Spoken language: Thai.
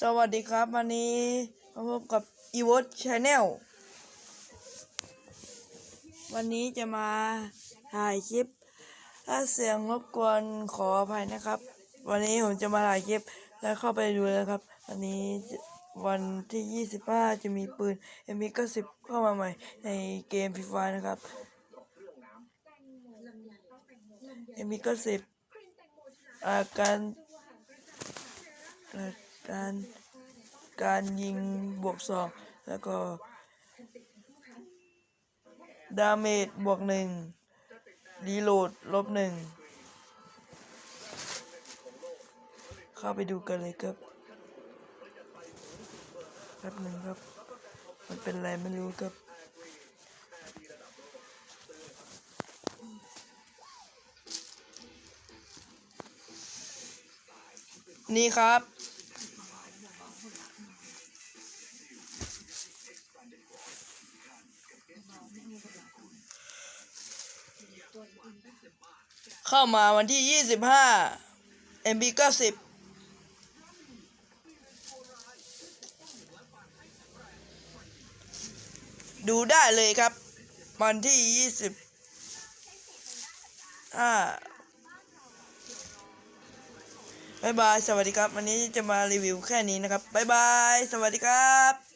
สวัสดีครับ วันนี้มาพบกับ e v o t Channel วันนี้จะมาถ่ายคลิป ถ้าเสียงรบกวนขออภัยนะครับ วันนี้ผมจะมาถ่ายคลิปแล้วเข้าไปดูเลยครับ วันนี้วันที่ 25 จะมีปืน m 1 9เข้ามาใหม่ในเกมฟรีไฟนะครับ m 1 9อ่าการอ่า การการยิงบวกสองแล้วก็ดาเมจบวกหนึ่งรีโหลดลบหนึ่งเข้าไปดูกันเลยครับแป๊บหนึ่งครับ มันเป็นอะไรไม่รู้ครับนี่ครับ เข้ามาวันที่ 25 MB 90 ดูได้เลยครับ วันที่20อ่าบายบาย สวัสดีครับ วันนี้จะมารีวิวแค่นี้นะครับบายบาย สวัสดีครับ